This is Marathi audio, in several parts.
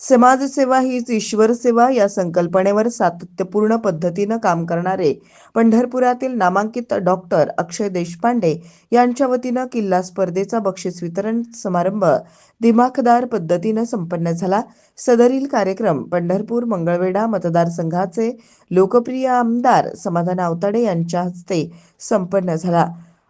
समाजसेवा हीच ईश्वर सेवा या संकल्पनेवर सातत्यपूर्ण पद्धतीनं काम करणारे पंढरपुरातील नामांकित डॉक्टर अक्षय देशपांडे यांच्या वतीनं किल्ला स्पर्धेचा बक्षीस वितरण समारंभ दिमाखदार पद्धतीनं संपन्न झाला. सदरील कार्यक्रम पंढरपूर मंगळवेढा मतदारसंघाचे लोकप्रिय आमदार समाधान आवताडे यांच्या हस्ते संपन्न झाला.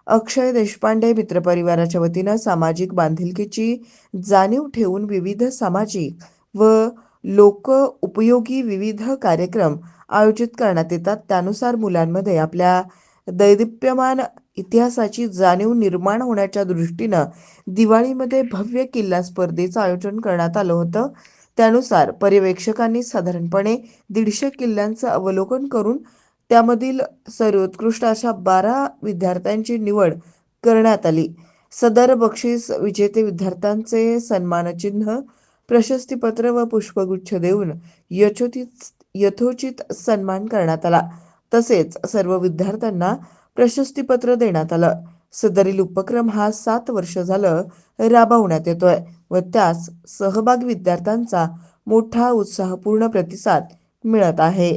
अक्षय देशपांडे मित्रपरिवाराच्या वतीनं सामाजिक बांधिलकीची जाणीव ठेवून विविध सामाजिक व लोक उपयोगी विविध कार्यक्रम आयोजित करण्यात येतात. त्यानुसार मुलांमध्ये आपल्या दैदिप्यमान इतिहासाची जाणीव निर्माण होण्याच्या दृष्टीनं दिवाळीमध्ये भव्य किल्ला स्पर्धेचं आयोजन करण्यात आलं होतं. त्यानुसार पर्यवेक्षकांनी साधारणपणे दीडशे किल्ल्यांचं अवलोकन करून त्यामधील सर्वोत्कृष्ट अशा बारा विद्यार्थ्यांची निवड करण्यात आली. सदर बक्षीस विजेते विद्यार्थ्यांचे सन्मानचिन्ह प्रशस्तीपत्र व पुष्पगुच्छ देऊन यथोचित यथोचित सन्मान करण्यात आला. तसेच सर्व विद्यार्थ्यांना प्रशस्तीपत्र देण्यात आलं. सदरील उपक्रम हा सात वर्ष झालं राबवण्यात येतोय व त्यास सहभागी विद्यार्थ्यांचा मोठा उत्साहपूर्ण प्रतिसाद मिळत आहे.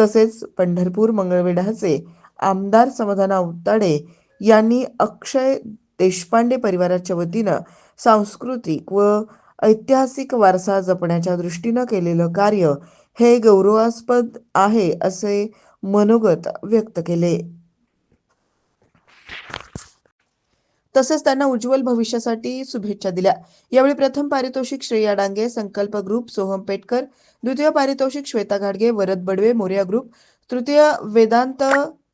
तसेच पंढरपूर मंगळवेढाचे आमदार समाधान आवताडे यांनी अक्षय देशपांडे परिवाराच्या वतीनं सांस्कृतिक व ऐतिहासिक वारसा जपण्याच्या दृष्टीनं केलेलं कार्य हे गौरवास्पद आहे असे मनोगत व्यक्त केले. तसेच त्यांना उज्ज्वल भविष्यासाठी शुभेच्छा दिल्या. यावेळी प्रथम पारितोषिक श्रेया डांगे संकल्प ग्रुप सोहम पेटकर द्वितीय पारितोषिक श्वेता घाडगे वरद बडवे मोर्या ग्रुप तृतीय वेदांत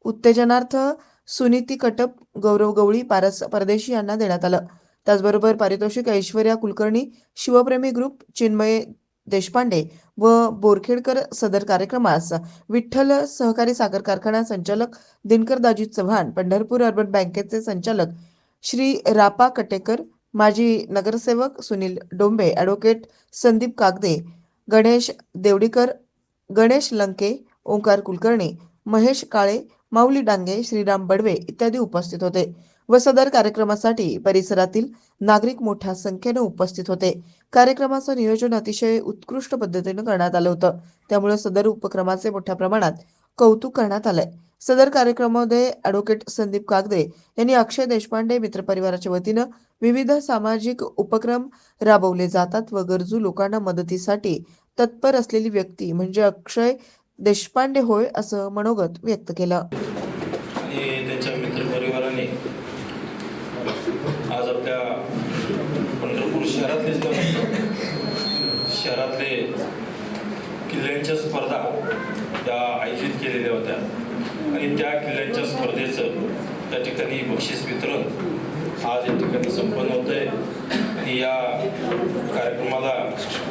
उत्तेजनार्थ सुनीती कटप गौरव गवळी पारस परदेशी यांना देण्यात आलं. त्याचबरोबर पारितोषिक ऐश्वर्या कुलकर्णी शिवप्रेमी ग्रुप चिन्मय देशपांडे व बोरखेडकर सदर कार्यक्रमास विठ्ठल सहकारी साखर कारखाना संचालक दिनकर दाजी चव्हाण पंढरपूर अर्बन बँकेचे संचालक श्री रापा कटेकर माजी नगरसेवक सुनील डोंबे ॲडव्होकेट संदीप कागदे गणेश देवडीकर गणेश लंके ओंकार कुलकर्णी महेश काळे माऊली डांगे श्रीराम बडवे इत्यादी उपस्थित होते. व सदर कार्यक्रमासाठी परिसरातील नागरिक मोठ्या संख्येने उपस्थित होते. कार्यक्रमाचं नियोजन अतिशय उत्कृष्ट पद्धतीने करण्यात आलं होतं. त्यामुळे सदर उपक्रमाचे मोठ्या प्रमाणात कौतुक करण्यात आलंय. सदर कार्यक्रमामध्ये अॅडव्होकेट संदीप कागदे यांनी अक्षय देशपांडे मित्रपरिवाराच्या वतीनं विविध सामाजिक उपक्रम राबवले जातात व गरजू लोकांना मदतीसाठी तत्पर असलेली व्यक्ती म्हणजे अक्षय देशपांडे होय असं मनोगत व्यक्त केलं आणि त्यांच्या मित्रपरिवाराने आज आपल्या पंढरपूर शहरातलेच नव्हे शहरातले किल्ल्यांच्या स्पर्धा त्या आयोजित केलेल्या होत्या. आणि त्या किल्ल्यांच्या स्पर्धेचं त्या ठिकाणी बक्षीस वितरण आज या ठिकाणी संपन्न होत आहे आणि या कार्यक्रमाला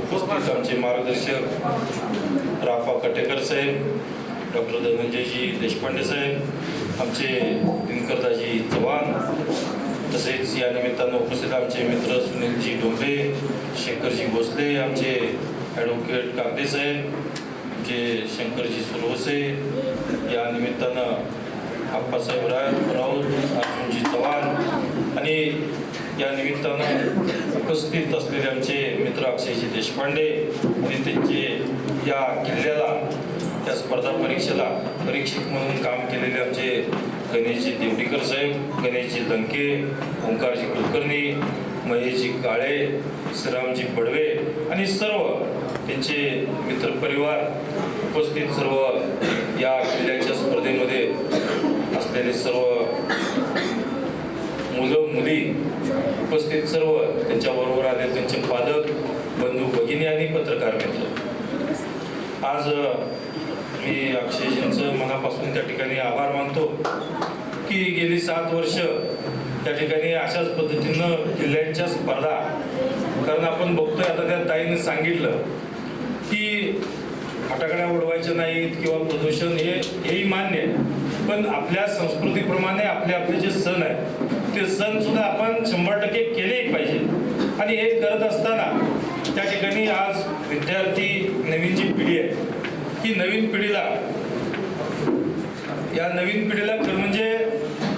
उपस्थित आमचे मार्गदर्शक राफा कटेकर साहेब डॉक्टर धनंजयजी देशपांडे साहेब आमचे दिनकरदाजी चव्हाण तसेच या निमित्तानं उपस्थित आमचे मित्र सुनीलजी डोंबे शेखरजी भोसले आमचे ॲडव्होकेट कागदे साहेब आमचे शंकरजी सुरवसे या निमित्तानं आप्पासाहेब राय राऊत अर्जुनजी चव्हाण आणि या निमित्तानं उपस्थित असलेले आमचे मित्र अक्षयजी देशपांडे आणि त्यांचे या किल्ल्याला त्या स्पर्धा परीक्षेला परीक्षक म्हणून काम केलेले आमचे गणेशजी देवडीकर साहेब गणेशजी लंके ओंकारजी कुलकर्णी महेशजी काळे श्रीरामजी बडवे आणि सर्व त्यांचे मित्र परिवार उपस्थित सर्व या किल्ल्याच्या स्पर्धेमध्ये असलेले सर्व मुलं मुली उपस्थित सर्व त्यांच्याबरोबर आले. त्यांचे पालक बंधू भगिनी आणि पत्रकार मित्र. आज मी अक्षयजींचं मनापासून त्या ठिकाणी आभार मानतो की गेली सात वर्ष त्या ठिकाणी अशाच पद्धतीनं किल्ल्यांच्या स्पर्धा कारण आपण बघतोय आता त्या ताईने सांगितलं की फटाकड्या उडवायच्या नाहीत किंवा प्रदूषण हे हेही मान्य आहे. पण आपल्या संस्कृतीप्रमाणे आपले आपले जे सण आहेत ते सण सुद्धा आपण शंभर टक्के केले पाहिजे. आणि हे करत असताना त्या ठिकाणी आज विद्यार्थी नवीन जी पिढी आहे ही नवीन पिढीला या नवीन पिढीला खरं म्हणजे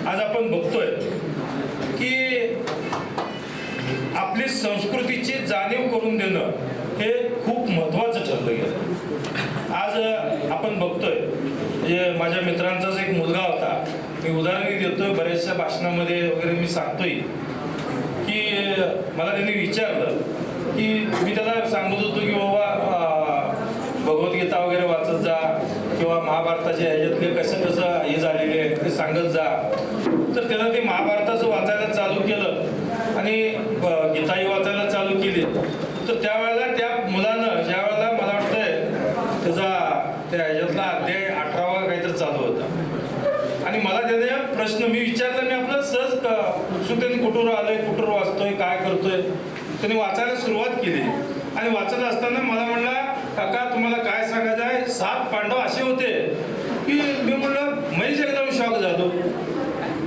आज आपण बघतोय की आपली संस्कृतीची जाणीव करून देणं हे खूप महत्त्वाचं ठरलं गेलं. आज आपण बघतोय म्हणजे माझ्या मित्रांचाच एक मुलगा होता. मी उदाहरण देतोय बऱ्याचशा भाषणामध्ये वगैरे मी सांगतोय. की मला त्यांनी विचारलं की मी त्याला सांगत होतो की बाबा भगवद्गीता वगैरे वाचत जा किंवा महाभारताचे ह्याच्यातले कसं कसं हे झालेले आहे ते सांगत जा. तर त्याला ते महाभारताचं वाचायला चालू केलं आणि गीताही वाचायला चालू केली. तर त्यावेळेस त्या मुलानं ज्या वेळेला मला वाटतंय त्याचा त्या ह्याच्यातला अध्याय अठरावा काहीतरी चालू होता आणि मला त्याने प्रश्न मी विचारला मी आपलं सहज क- उत्सुकतेने कुठून आलोय कुठून वाचतोय काय करतोय? त्याने वाचायला सुरुवात केली. आणि वाचत असताना मला म्हणला काका तुम्हाला काय सांगायचं आहे? सात पांडव असे होते की मी म्हणलं महेश एकदम शॉक झालो.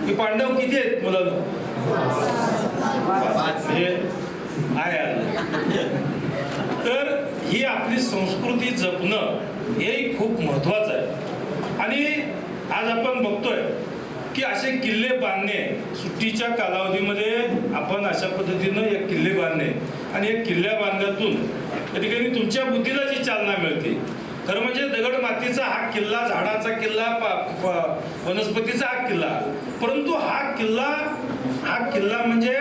की पांडव किती आहेत मुलं तर ही आपली संस्कृती जपणं हे खूप महत्वाचं आहे. आणि आज आपण बघतोय की असे किल्ले बांधणे सुट्टीच्या कालावधीमध्ये आपण अशा पद्धतीनं एक किल्ले बांधणे. आणि या किल्ल्या बांधण्यातून कधी ठिकाणी तुमच्या बुद्धीला जी चालना मिळते. खरं म्हणजे दगड मातीचा हा किल्ला झाडाचा किल्ला वनस्पतीचा हा किल्ला. परंतु हा किल्ला हा किल्ला म्हणजे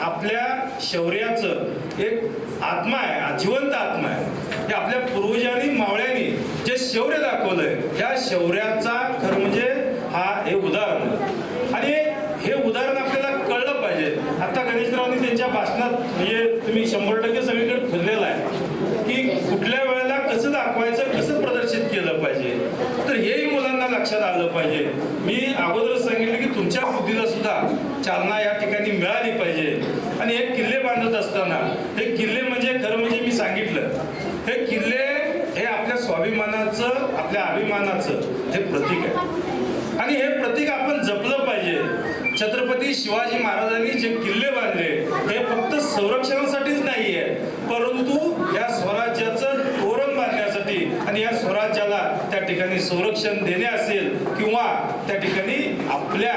आपल्या शौर्याचं एक आत्मा आहे हा जिवंत आत्मा आहे. हे आपल्या पूर्वजांनी मावळ्यांनी जे शौर्य दाखवलंय त्या शौर्याचा खरं म्हणजे हा हे उदाहरण आहे. आणि हे उदाहरण आपल्याला कळलं पाहिजे आता गणेशरावनी त्यांच्या भाषणात म्हणजे तुम्ही शंभर टक्के सगळीकडे फिरलेला आहे की कुठल्या वेळेला कसं दाखवायचं कसं प्रदर्शित केलं पाहिजे. तर हेही मुलांना लक्षात आलं पाहिजे. मी अगोदरच सांगितलं की तुमच्या बुद्धीला सुद्धा चालना या ठिकाणी मिळाली पाहिजे. आणि हे किल्ले बांधत असताना हे किल्ले म्हणजे खरं म्हणजे मी सांगितलं हे किल्ले हे आपल्या स्वाभिमानाचं आपल्या अभिमानाचं हे प्रतीक आहे. आणि हे प्रतीक आपण जपलं छत्रपती शिवाजी महाराजांनी जे किल्ले बांधले हे फक्त संरक्षणासाठीच नाही आहे परंतु या स्वराज्याचं तोरण बांधण्यासाठी आणि या स्वराज्याला त्या ठिकाणी संरक्षण देणे असेल किंवा त्या ठिकाणी आपल्या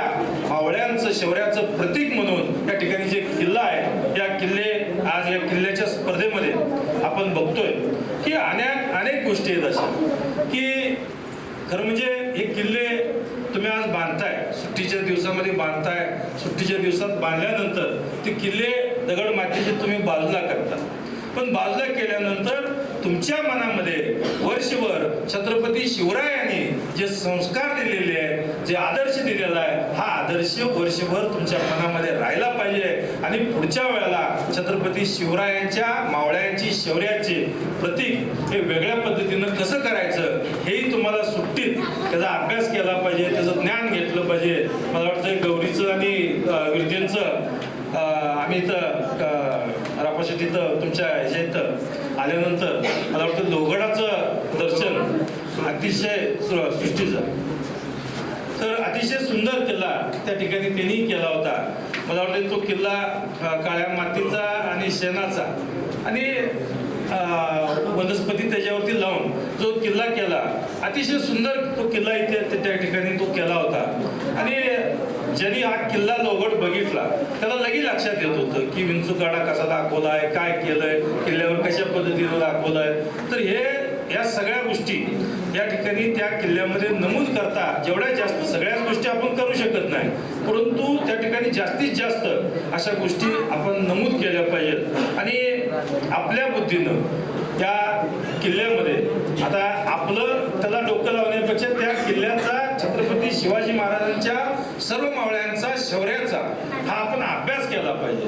मावळ्यांचं शौर्याचं प्रतीक म्हणून त्या ठिकाणी जे किल्ला आहे या किल्ले आज या किल्ल्याच्या स्पर्धेमध्ये आपण बघतोय. की अनेक अनेक गोष्टी आहेत अशा की खरं म्हणजे हे किल्ले तुम्ही आज बांधताय सुट्टीच्या दिवसामध्ये बांधताय सुट्टीच्या दिवसात बांधल्यानंतर ते किल्ले दगड मातीचे तुम्ही बाजूला करता. पण बाजूला केल्यानंतर तुमच्या मनामध्ये वर्षभर छत्रपती शिवरायांनी जे संस्कार दिलेले आहेत जे आदर्श दिलेला आहे हा आदर्श वर्षभर तुमच्या मनामध्ये राहिला पाहिजे. आणि पुढच्या वेळेला छत्रपती शिवरायांच्या मावळ्यांची शौर्याचे प्रतीक हे वेगळ्या पद्धतीनं कसं करायचं हेही तुम्हाला सुट्टीत त्याचा अभ्यास केला पाहिजे त्याचं ज्ञान केलं पाहिजे. मला वाटतं गौरीचं आणि अं, विरजेंचं आम्ही इथं अं, रापाशी तिथं तुमच्या ह्याच्या इथं आल्यानंतर मला वाटतं दोघडाचं दर्शन अतिशय सृष्टीचं. तर अतिशय सुंदर किल्ला त्या ठिकाणी त्यांनी केला होता. मला वाटतं तो किल्ला काळ्या मातीचा आणि शेणाचा. आणि वनस्पती त्याच्यावरती लावून जो किल्ला केला अतिशय सुंदर तो किल्ला इथे त्या ठिकाणी तो केला होता. आणि ज्यांनी हा किल्ला लोगट बघितला त्याला लगेच लक्षात येत होतं की विंचुकाडा कसा दाखवलाय काय केलंय किल्ल्यावर कशा पद्धतीनं दाखवलाय. तर हे या सगळ्या गोष्टी या ठिकाणी त्या किल्ल्यामध्ये नमूद करता जेवढ्या जास्त सगळ्याच गोष्टी आपण करू शकत नाही. परंतु त्या ठिकाणी जास्तीत जास्त अशा गोष्टी आपण नमूद केल्या पाहिजेत. आणि आपल्या बुद्धीनं त्या किल्ल्यामध्ये आता आपलं त्याला डोकं लावण्यापेक्षा त्या किल्ल्याचा शिवाजी महाराजांच्या सर्व मावळ्यांचा शौर्याचा हा आपण अभ्यास केला पाहिजे.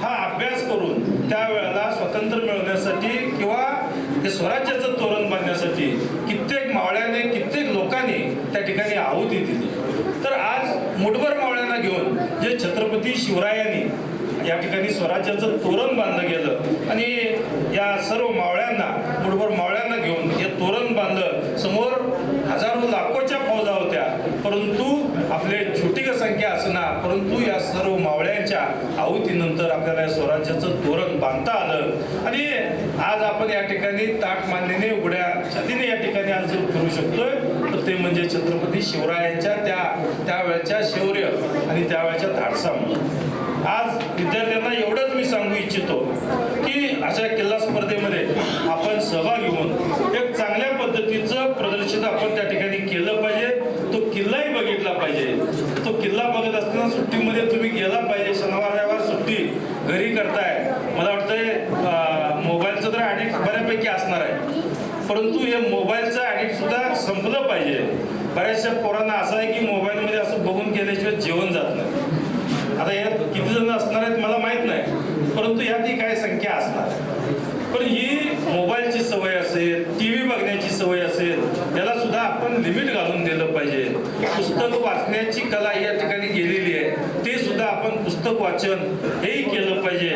हा अभ्यास करून त्यावेळेला स्वातंत्र्य मिळवण्यासाठी किंवा हे स्वराज्याचं तोरण बांधण्यासाठी कित्येक मावळ्याने कित्येक लोकांनी त्या ठिकाणी आहुती दिली. तर आज मुठभर मावळ्यांना घेऊन जे छत्रपती शिवरायांनी या ठिकाणी स्वराज्याचं तोरण बांधलं गेलं आणि या सर्व मावळ्यांना मुठभर मावळ्यांना घेऊन हे तोरण बांधलं समोर हजारो लाखोच्या फौजा होत्या परंतु आपले छोटी संख्या असणार परंतु या सर्व मावळ्यांच्या आहुतीनंतर आपल्याला या स्वराज्याचं तोरण बांधता आलं. आणि आज आपण या ठिकाणी ताट मांडणीने उघड्या छातीने या ठिकाणी आज करू शकतोय तर ते म्हणजे छत्रपती शिवरायांच्या त्या त्यावेळच्या शौर्य आणि त्यावेळच्या धाडसामुळे आज विद्यार्थ्यांना एवढंच मी सांगू इच्छितो की अशा किल्ला स्पर्धेमध्ये आपण सहभाग घेऊन एक चांगल्या पद्धतीचं प्रदर्शन आपण त्या ठिकाणी केलं पाहिजे तो किल्लाही बघितला पाहिजे तो किल्ला बघत सुट्टीमध्ये तुम्ही गेला पाहिजे. शनिवार रविवार सुट्टी घरी करताय. मला वाटतंय मोबाईलचं तर ॲडिक्ट बऱ्यापैकी असणार आहे. परंतु हे मोबाईलचं ॲडिक्ट सुद्धा संपलं पाहिजे. बऱ्याचशा पोरांना असं आहे की मोबाईलमध्ये असं बघून केल्याशिवाय जेवण जात नाही. आता यात किती जण असणार आहेत मला माहीत नाही. परंतु यात ही काय संख्या असणार. पण ही मोबाईलची सवय असेल टी व्ही बघण्याची सवय असेल याला सुद्धा आपण लिमिट घालून दिलं पाहिजे. पुस्तक वाचण्याची कला या ठिकाणी गेलेली आहे. ते सुद्धा आपण पुस्तक वाचन हेही केलं पाहिजे.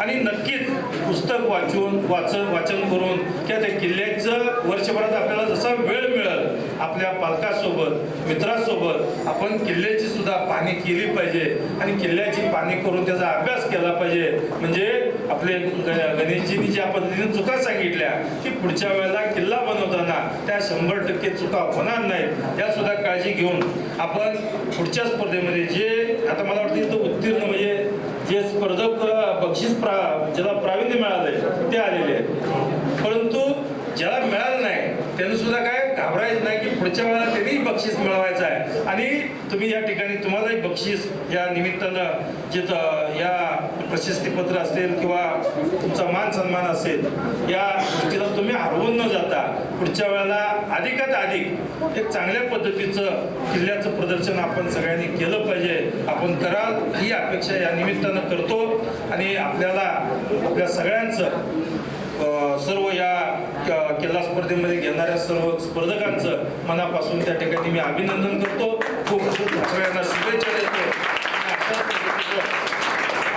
आणि नक्कीच पुस्तक वाचून वाचन वाचन करून किंवा त्या किल्ल्याचं वर्षभरात आपल्याला जसा वेळ मिळेल आपल्या पालकासोबत मित्रासोबत आपण किल्ल्याची सुद्धा पाहणी केली पाहिजे आणि किल्ल्याची पाहणी करून त्याचा अभ्यास केला पाहिजे. म्हणजे आपले ग- गणेशजींनी ज्या पद्धतीने चुका सांगितल्या की पुढच्या वेळेला किल्ला बनवताना त्या शंभर टक्के चुका होणार नाहीत. या सुद्धा काळजी घेऊन आपण पुढच्या स्पर्धेमध्ये जे आता मला वाटतं इथं उत्तीर्ण म्हणजे जे स्पर्धक बक्षीस प्रा ज्याला प्रावीण्य मिळालंय ते आलेले आहेत. परंतु ज्याला मिळालं नाही त्यांनी सुद्धा काय घाबरायचं नाही पुढच्या वेळेला त्यांनी बक्षीस मिळवायचं आहे. आणि तुम्ही या ठिकाणी तुम्हालाही बक्षीस या निमित्तानं जे या प्रशस्तीपत्र असेल किंवा तुमचा मान सन्मान असेल या गोष्टीला तुम्ही हरवून न जाता पुढच्या वेळेला अधिकात अधिक एक चांगल्या पद्धतीचं किल्ल्याचं प्रदर्शन आपण सगळ्यांनी केलं पाहिजे. आपण कराल ही अपेक्षा या निमित्तानं करतो. आणि आपल्याला आपल्या सगळ्यांचं सर्व या क- किल्ला स्पर्धेमध्ये घेणाऱ्या सर्व स्पर्धकांचं मनापासून त्या ठिकाणी मी अभिनंदन करतो. खूप खूप सगळ्यांना शुभेच्छा देतो.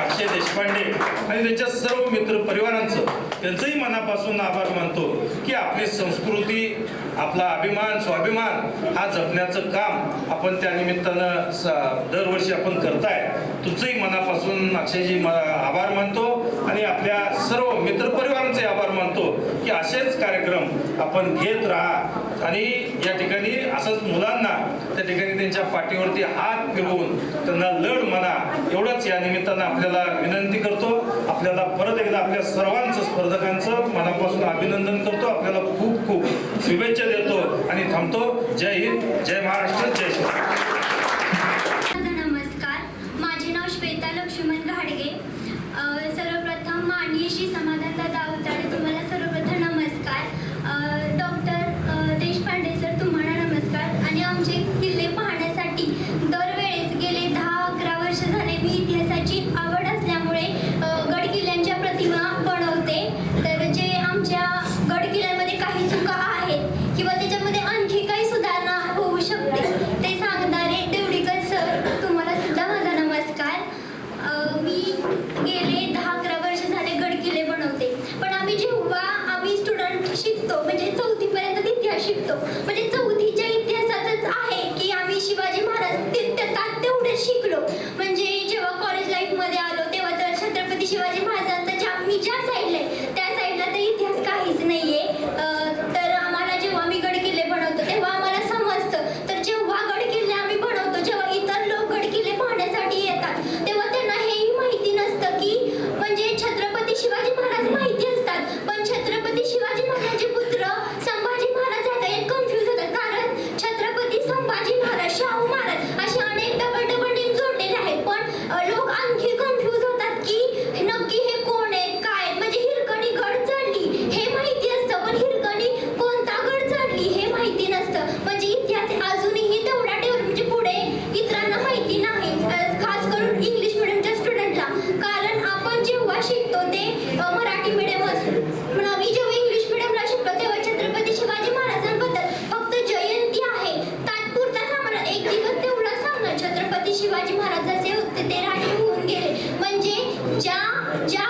अक्षय देशपांडे आणि त्यांच्या सर्व मित्र परिवारांचं त्यांचंही मनापासून आभार मानतो की आपली संस्कृती आपला अभिमान स्वाभिमान हा जपण्याचं काम आपण त्या निमित्तानं स- दरवर्षी आपण करताय. तुमचंही मनापासून अक्षयजी आभार मानतो. आणि आपल्या सर्व मित्रपरिवारांचे आभार मानतो की असेच कार्यक्रम आपण घेत राहा. आणि या ठिकाणी असंच मुलांना त्या ठिकाणी त्यांच्या पाठीवरती हात फिरवून त्यांना लढ म्हणा एवढंच या निमित्तानं आपल्याला विनंती करतो. आपल्याला परत एकदा आपल्या सर्वांचं स्पर्धकांचं मनापासून अभिनंदन करतो. आपल्याला खूप खूप शुभेच्छा देतो आणि थांबतो. जय हिंद जय महाराष्ट्र जय श्री शिवाजी महाराज जसे होते ते राजे होऊन गेले. म्हणजे ज्या ज्या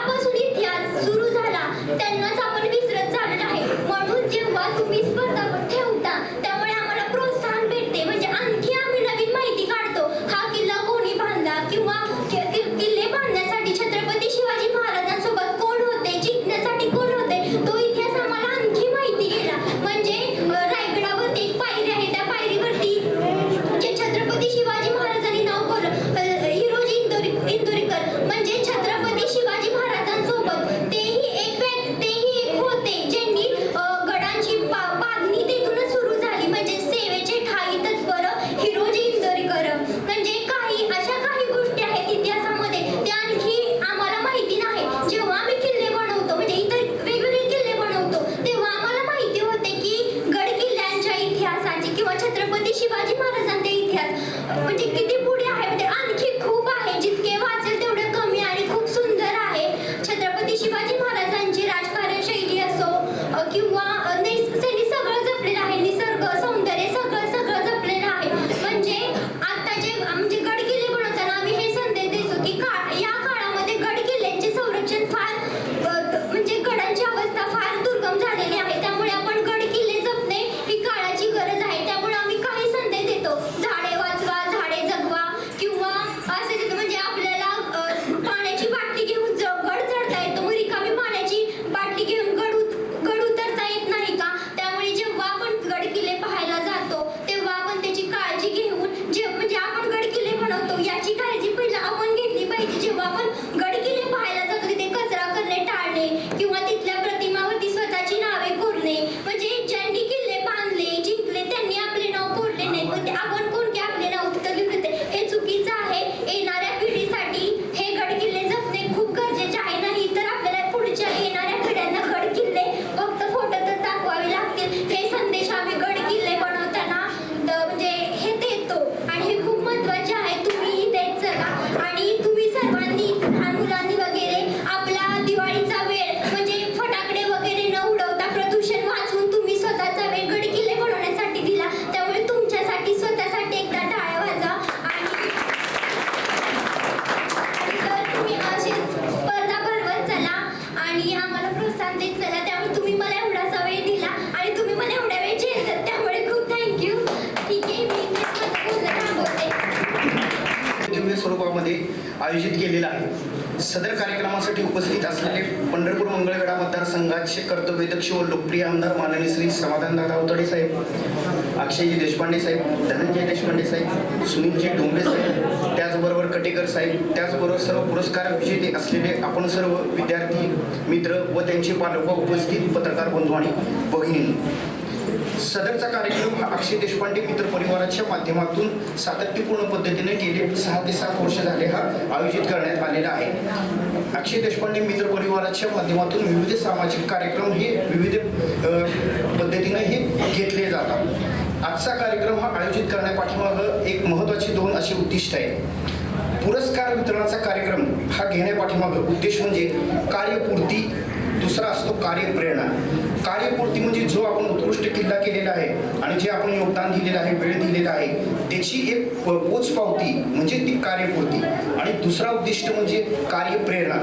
स्वरूपामध्ये आयोजित केलेला आहे. सदर कार्यक्रमासाठी उपस्थित असलेले पंढरपूर मंगळवेढा मतदारसंघाचे कर्तव्यदक्ष व लोकप्रिय आमदार माननीय श्री समाधानदादा अवतडे साहेब अक्षयजी देशपांडे साहेब धनंजय देशपांडे साहेब सुनीलजी डोंबरे साहेब त्याचबरोबर कटेकर साहेब त्याचबरोबर सर्व पुरस्कार विजेते असलेले आपण सर्व विद्यार्थी मित्र व त्यांचे पालक व उपस्थित पत्रकार बंधू आणि भगिनी सदरचा कार्यक्रम हा अक्षय देशपांडे मित्र परिवाराच्या माध्यमातून सातत्यपूर्ण पद्धतीने गेले सहा ते सात वर्ष झाले हा आयोजित करण्यात आलेला आहे. अक्षय देशपांडे मित्र परिवाराच्या माध्यमातून विविध सामाजिक कार्यक्रम हे विविध अ, पद्धतीने हे घेतले जातात. आजचा कार्यक्रम हा आयोजित करण्यापाठीमागं एक महत्त्वाची दोन अशी उद्दिष्ट आहेत. पुरस्कार वितरणाचा कार्यक्रम हा घेण्यापाठीमागं उद्देश म्हणजे कार्यपूर्ती दुसरा असतो कार्यप्रेरणा. कार्यपूर्ती म्हणजे जो आपण उत्कृष्ट किल्ला केलेला आहे आणि जे आपण योगदान दिलेलं आहे वेळ दिलेला आहे त्याची एक पोचपावती म्हणजे ती कार्यपूर्ती. आणि दुसरा उद्दिष्ट म्हणजे कार्यप्रेरणा.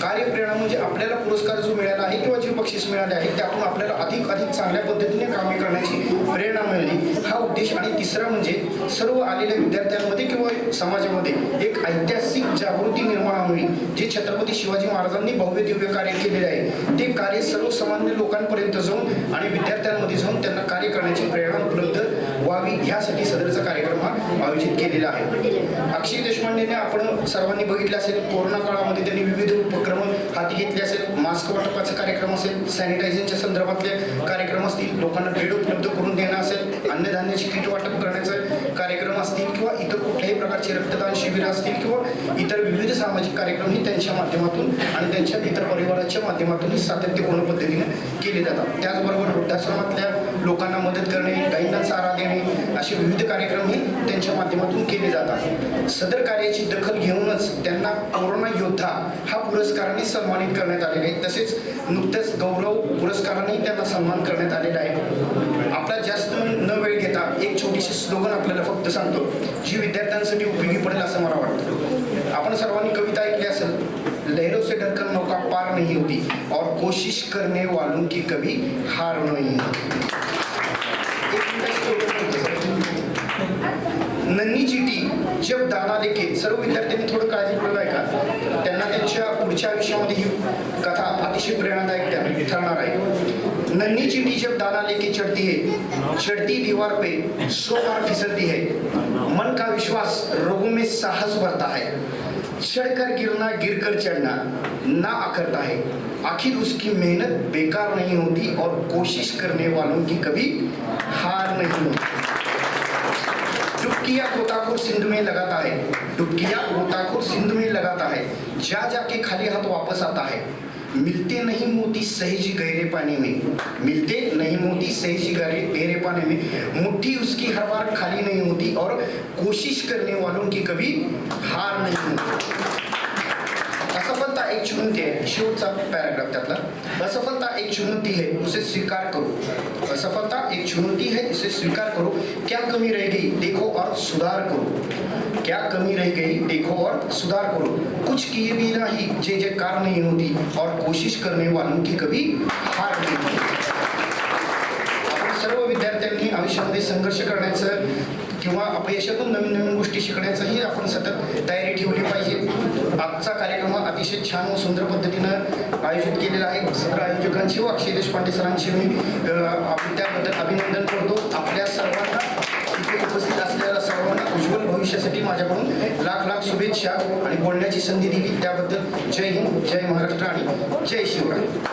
कार्यप्रेरणा म्हणजे आपल्याला पुरस्कार जो मिळाला आहे किंवा जे बक्षीस मिळाले आहे त्यातून आपल्याला अधिक अधिक चांगल्या पद्धतीने कामे करण्याची प्रेरणा मिळाली. हा उद्देश आणि तिसरा म्हणजे सर्व आलेल्या विद्यार्थ्यांमध्ये किंवा समाजामध्ये एक ऐतिहासिक जागृती निर्माण होईल जे छत्रपती शिवाजी महाराजांनी भव्य दिव्य कार्य केलेले आहे. ते कार्य सर्वसामान्य लोकांपर्यंत जाऊन आणि विद्यार्थ्यांमध्ये जाऊन त्यांना कार्य करण्याची प्रेरणा उपलब्ध व्हावी ह्यासाठी सदरचा कार्यक्रम हा आयोजित केलेला आहे. अक्षय देशपांडेने आपण सर्वांनी बघितलं असेल कोरोना काळामध्ये त्यांनी विविध उपक्रम हाती घेतले असेल मास्क वाटपाचे कार्यक्रम असेल सॅनिटायझिंगच्या संदर्भातले कार्यक्रम असतील लोकांना बेड उपलब्ध करून देणं असेल अन्नधान्याची किट वाटप करण्याचे कार्यक्रम असतील किंवा इतर कुठल्याही प्रकारचे रक्तदान शिबिर असतील किंवा इतर विविध सामाजिक कार्यक्रमही त्यांच्या माध्यमातून आणि त्यांच्या इतर परिवाराच्या माध्यमातून सातत्यपूर्ण पद्धतीने केले जातात. त्याचबरोबर वृद्धाश्रमातल्या लोकांना मदत करणे गाईंना चारा देणे असे विविध कार्यक्रमही त्यांच्या माध्यमातून केले जातात. सदर कार्याची दखल घेऊनच त्यांना कोरोना योद्धा हा पुरस्काराने सन्मानित करण्यात आलेले आहे तसेच नुकत्याच गौरव पुरस्काराने त्यांना सन्मान करण्यात आलेला आहे. आपला जास्त न वेळ घेता एक छोटीशी स्लोगन आपल्याला फक्त सांगतो जी विद्यार्थ्यांसाठी उपयोगी पडेल असं मला वाटतं. आपण सर्वांनी कविता ऐकली असेल लहरों से डरकर नौका पार नहीं होती और कोशिश करने वालों की कभी हार नहीं नन्ही चिठी जब दाना लेके सर्व विद्यार्थ्यांनी थोडं काळजीपूर्वक ऐका त्यांना त्यांच्या पुढच्या आयुष्यामध्ये ही कथा अतिशय प्रेरणादायक त्या- ठरणार आहे. नन्ही चिठी जब दाना लेके चढ़ती है, चढ़ती दीवार पे सौ बार फिसलती है, मन का विश्वास रोगों में साहस भरता है। चढ़कर गिरना, गिरकर चढ़ना ना अखरता है। आखिर उसकी मेहनत बेकार नहीं होती और कोशिश करने वालों की कभी हार नहीं होती। डुबकिया गोताखोर सिंध में लगाता है। डुबकिया गोताखोर सिंध में लगाता है। जा जाके खाली हाथ वापस आता है। मिलते नहीं मोती सहज गहरे पानी में। मिलते नहीं मोती सहज गहरे पानी में। मुट्ठी उसकी हर बार खाली नहीं होती और कोशिश करने वालों की कभी हार नहीं होती। असफलता एक चुनौती है शेवटचा पॅराग्राफ त्यातला. असफलता एक चुनौती है उसे स्वीकार करो. असफलता एक चुनौती है उसे स्वीकार करो. क्या कमी रह गई देखो और सुधार करो. क्या कमी रह गई देखो और सुधार करो. कुछ किए भी नहीं जे जे कार नहीं होती और कोशिश करने वालों की कभी हार नहीं होती. आपण सर्व विद्यार्थ्यांनी आयुष्यामध्ये संघर्ष करण्याचं किंवा अपयशातून नवीन नवीन गोष्टी शिकण्याचंही आपण सतत तयारी ठेवली पाहिजे. आजचा कार्यक्रम हा अतिशय छान व सुंदर पद्धतीनं आयोजित केलेला आहे. सत्र आयोजकांची व अक्षय देशपांडे सरांशी मी त्याबद्दल अभिनंदन करतो. आपल्या सर्वांना इथे उपस्थित असलेल्या सर्वांना उज्ज्वल भविष्यासाठी माझ्याकडून लाख लाख शुभेच्छा आणि बोलण्याची संधी दिली. त्याबद्दल जय हिंद जय महाराष्ट्र आणि जय शिवराय.